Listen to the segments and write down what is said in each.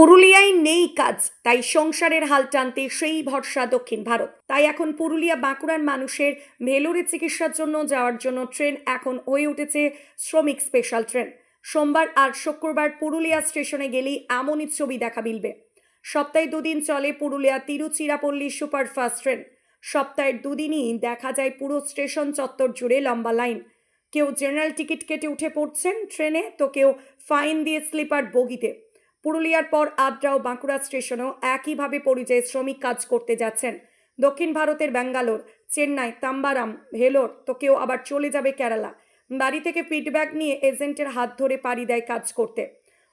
পুরুলিয়ায় নেই কাজ, তাই সংসারের হাল টানতে সেই ভরসা দক্ষিণ ভারত। তাই এখন পুরুলিয়া বাঁকুড়ার মানুষের ভেলোরে চিকিৎসার জন্য যাওয়ার জন্য ট্রেন এখন হয়ে উঠেছে শ্রমিক স্পেশাল ট্রেন। সোমবার আর শুক্রবার পুরুলিয়া স্টেশনে গেলেই এমনই ছবি দেখা মিলবে। সপ্তাহে দুদিন চলে পুরুলিয়া তিরুচিরাপল্লী সুপারফাস্ট ট্রেন। সপ্তাহের দুদিনই দেখা যায় পুরো স্টেশন চত্বর জুড়ে লম্বা লাইন। কেউ জেনারেল টিকিট কেটে উঠে পড়ছেন ট্রেনে, তো কেউ ফাইন দিয়ে স্লিপার বগিতে। পুরুলিয়ার পর আদ্রা ও বাঁকুড়া স্টেশনেও একইভাবে পরিযায়ী শ্রমিক কাজ করতে যাচ্ছেন। দক্ষিণ ভারতের ব্যাঙ্গালোর, চেন্নাই, তাম্বারাম, ভেলোর তো কেউ আবার চলে যাবে কেরালা। বাড়ি থেকে ফিডব্যাক নিয়ে এজেন্টের হাত ধরে পাড়ি দেয় কাজ করতে।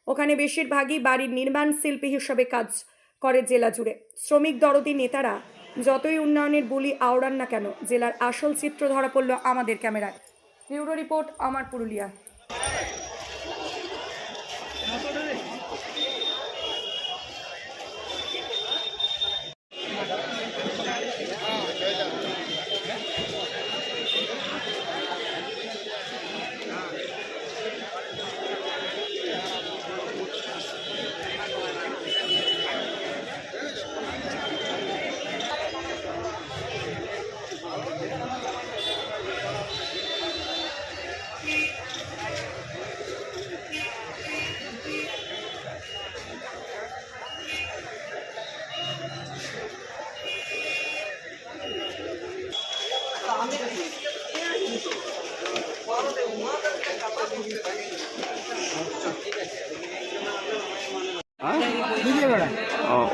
ওখানে বেশিরভাগই বাড়ির নির্মাণ শিল্পী হিসেবে কাজ করে জেলা জুড়ে। শ্রমিক দরদি নেতারা, যতই উন্নয়নের বুলি আওড়ান না কেন, জেলার আসল চিত্র ধরা পড়ল আমাদের ক্যামেরায়। ব্যুরো রিপোর্ট, আমার পুরুলিয়া।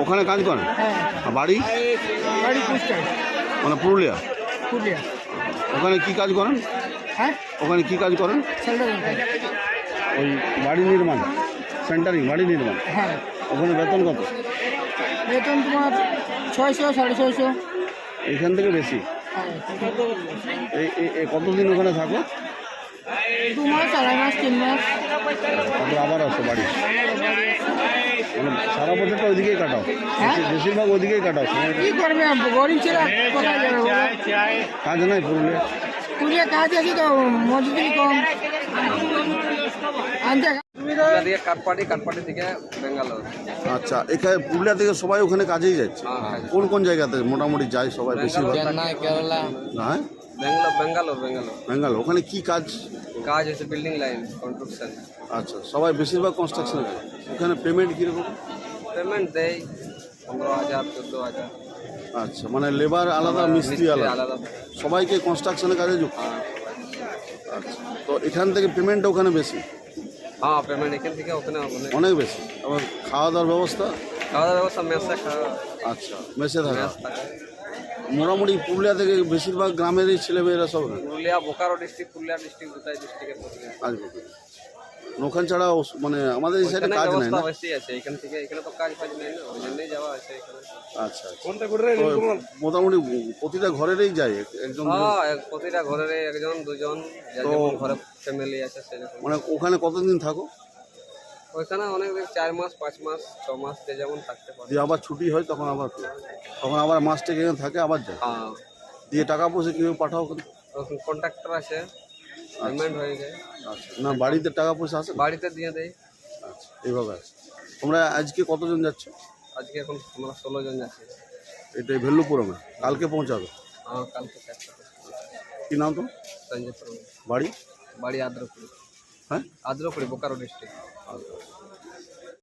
ওখানে কাজ করেন? হ্যাঁ। বাড়ি? বাড়ি মানে পুরুলিয়া? পুরুলিয়া। ওখানে কি কাজ করেন? হ্যাঁ? ওখানে কি কাজ করেন? ওই বাড়ি নির্মাণ সেন্টারিং বাড়ি নির্মাণ? হ্যাঁ। ওখানে বেতন কত? বেতন তোমার ছয়শো সাড়ে ছয়শো। এখান থেকে বেশি? কতদিন ওখানে থাকো? দু মাস আড়াই মাস তিন মাস। তারপর আবার আসো বাড়ি। সারা বছরটা ওইদিকেই কাটাও। হ্যাঁ? বেশি- বেশিরভাগ ওইদিকেই কাটাও। কি করবে গরিব ছেলে কোথায় যাবে? কাজ নাই পুরুলিয়া পুরুলিয়া কাজ আছে তো মজুরি কম। পুরুলিয়া থেকে কাটপাটি কাটপাটি থেকে বেঙ্গালোর। আচ্ছা এখানে পুরুলিয়া থেকে সবাই ওখানে কাজেই যাচ্ছে? হ্যাঁ কোন কোন জায়গাতে মোটামুটি যায় সবাই বেশিরভাগ? চেন্নাই কেরালা। হ্যাঁ? বেঙ্গালোর বেঙ্গালোর। বেঙ্গালোর ওখানে কি কাজ? কাজ হচ্ছে বিল্ডিং লাইন কনস্ট্রাকশন আচ্ছা সবাই বেশিরভাগ কনস্ট্রাকশন ওখানে পেমেন্ট কীরকম? পেমেন্ট দেয় পনেরো হাজার চোদ্দ হাজার। আচ্ছা মানে লেবার আলাদা মিস্ত্রি আলাদা। সবাইকে কনস্ট্রাকশনের কাজে যুক্ত? হ্যাঁ। আচ্ছা তো এখান থেকে পেমেন্ট ওখানে বেশি? হ্যাঁ পেমেন্ট এখান থেকে ওখানে অনেক বেশি। আবার খাওয়া দাওয়ার ব্যবস্থা? খাওয়া দাওয়ার ব্যবস্থা মেসে খাওয়া। আচ্ছা মেসে থাকা। মোটামুটি পুরুলিয়া থেকে বেশিরভাগ গ্রামেরই ছেলেমেয়েরা সব পুরুলিয়া বোকারো ডিস্ট্রিক্ট পুরুলিয়া ডিস্ট্রিক্ট দুটাই ডিস্ট্রিক্টে কাজ করতে ওখান ছাড়া মানে আমাদের এই সাইডে এখানে কাজ নাই না? এখান থেকে এখানে তো কাজ ফাজ নেই না। ওই জন্যই যাওয়া আছে এখানে। আচ্ছা আচ্ছা। মোটামুটি প্রতিটা ঘরেরই যায় একজন। হ্যাঁ প্রতিটা ঘরের একজন দুজন তো- ঘরে ফ্যামিলি আছে সেরকম। মানে ওখানে কতদিন থাকো? ওইখানে অনেক দিন চার মাস পাঁচ মাস ছ মাস যে যেমন থাকতে পারে। দিয়ে আবার ছুটি হয় তখন আবার তখন আবার মাসটা এখানে থাকে আবার যায়? হ্যাঁ। দিয়ে টাকা পয়সা কীভাবে পাঠাও? কন্ট্রাক্টর আছে। পেমেন্ট হয়ে যায়। আচ্ছা। না বাড়িতে টাকা পয়সা আছে? বাড়িতে দিয়ে দেয় আচ্ছা এইভাবে আছে। তোমরা আজকে কতজন যাচ্ছ? আজকে এখন আমরা ষোলো জন যাচ্ছি। এটা ভেল্লুপুরমে। কালকে পৌঁছাবে? হ্যাঁ কালকে কি নাম তো সঞ্জয় বাড়ি? বাড়ি আদ্রপুরি। হ্যাঁ? আদ্রপুরি বোকারো ডিস্ট্রিক্ট আচ্ছা।